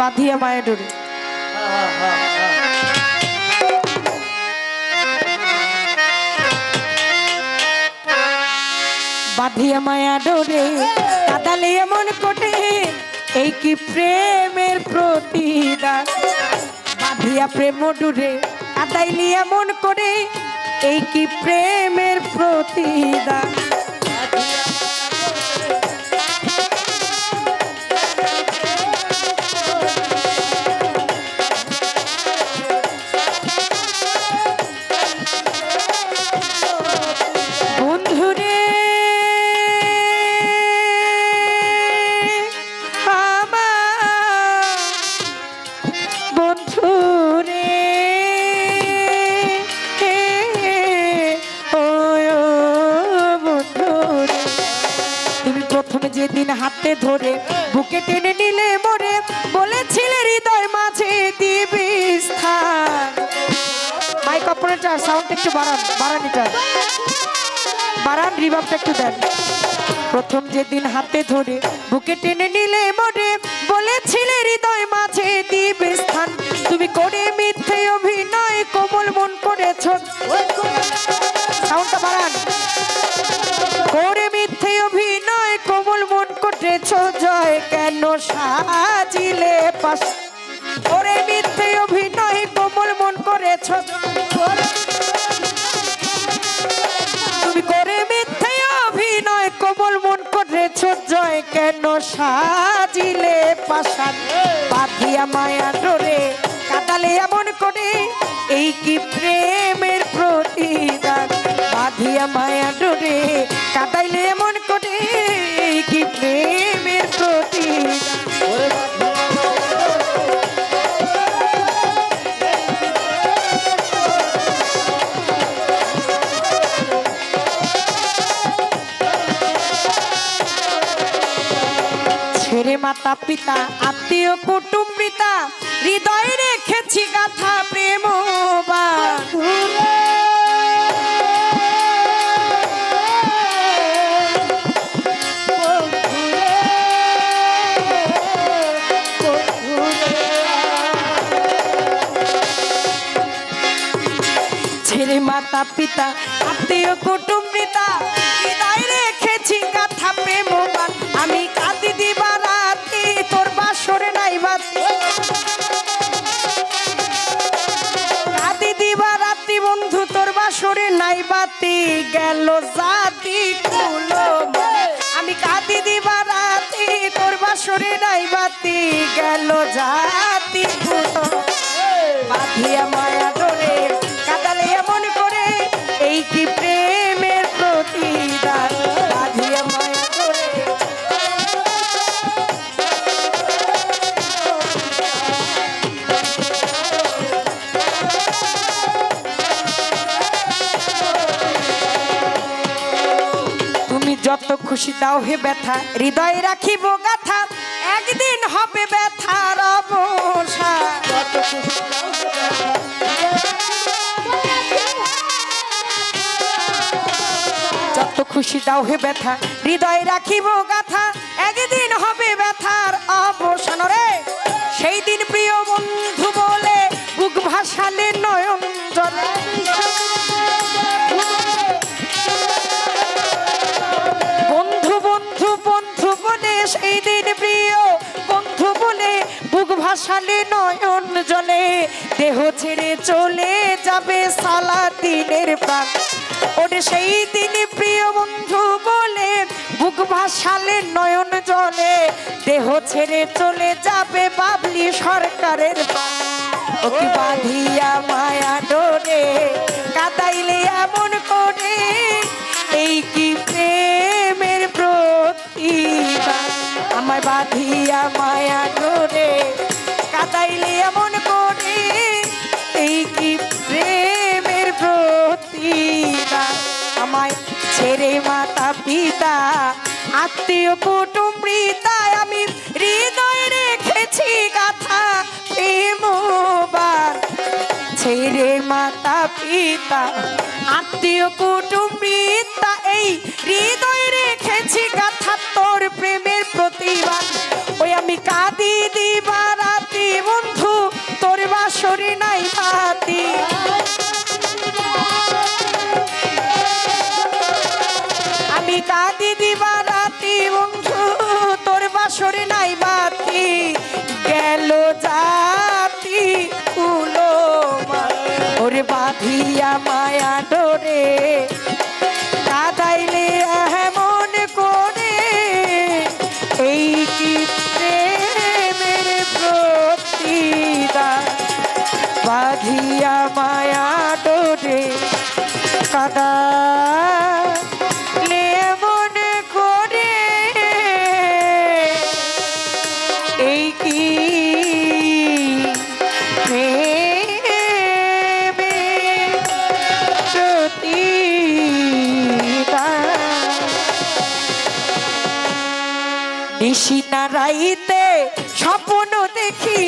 বাঁধিয়া মায়া ডোরে। বাঁধিয়া মায়া ডোরে, কাদালে এমন কোটে, এই কি প্রেমের প্রতিদান? বাঁধিয়া প্রেম ডুরে, কাদাইলি এমন করে এই কি প্রেমের প্রতিদান? প্রথমে যেদিন হাতে ধরে বুকে টেনে নিলে মরে, বলেছিলে হৃদয় মাঝে দিবি স্থান। মাইক অপারেটর সাউন্ড একটু বাড়ান বাড়ান এটা। বাড়ান রিভাবটা একটু দেন। প্রথম যেদিন হাতে ধরে বুকে টেনে নিলে মরে, বলেছিলে হৃদয় মাঝে দিবে স্থান। তুমি করে মিথ্যে অভিনয়, কোমল মন করেছ। কেন সাজিলে পাশ? করে মিথ্যে অভিনয় কোমল মন করেছ। তুমি করে মিথ্যে অভিনয় কোমল মন করেছ। জয় কেন সাজিলে পাশান বাঁধিয়া মায়া ডোরে কাটালে এমন করে, এই কি প্রেমের প্রতিদান? বাঁধিয়া মায়া ডোরে কাটাইলে এমন করে মাতা পিতা আত্মীয় কুটুম্বিতা হৃদয়ে রেখেছি গাথা প্রেম ছেড়ে মাতা পিতা আত্মীয় কুটুম্বিতা নাই বাতি, গেল জাতি কুলো আমি কাঁদি দিবা রাতি, তোর বাসরে নাই বাতি, গেল জাতি যত খুশি দাও হে ব্যথা, হৃদয়ে রাখিব গাথা, একদিন হবে ব্যথার অবসান যত খুশি দাও হে ব্যথা হৃদয়ে রাখিব গাথা, একদিন হবে ব্যথার অবসান রে সেই দিন বলে সেই দিন প্রিয়। বন্ধু বলে, বুক ভাসালে নয়ন জলে। দেহ ছেড়ে চলে যাবে সালা দিনের সেই দিন প্রিয় বন্ধু বলে, বুক ভাসালে নয়ন জলে। দেহ ছেড়ে চলে যাবে বাবলি সরকারের ওকে বাঁধিয়া মায়া বাঁধিয়া মায়া ডোরে কাদাইলে এমন করে, এই কি প্রেমের প্রতিদান আমায় ছেড়ে মাতা পিতা, আত্মীয় কুটুম্বিতায় আমি হৃদয় রেখেছি গাথা প্রেমবান ছেড়ে মাতা পিতা, আত্মীয় এই বাঁধিয়া মায়া ডোরে। ঋষি নারাইতে স্বপ্ন দেখিয়া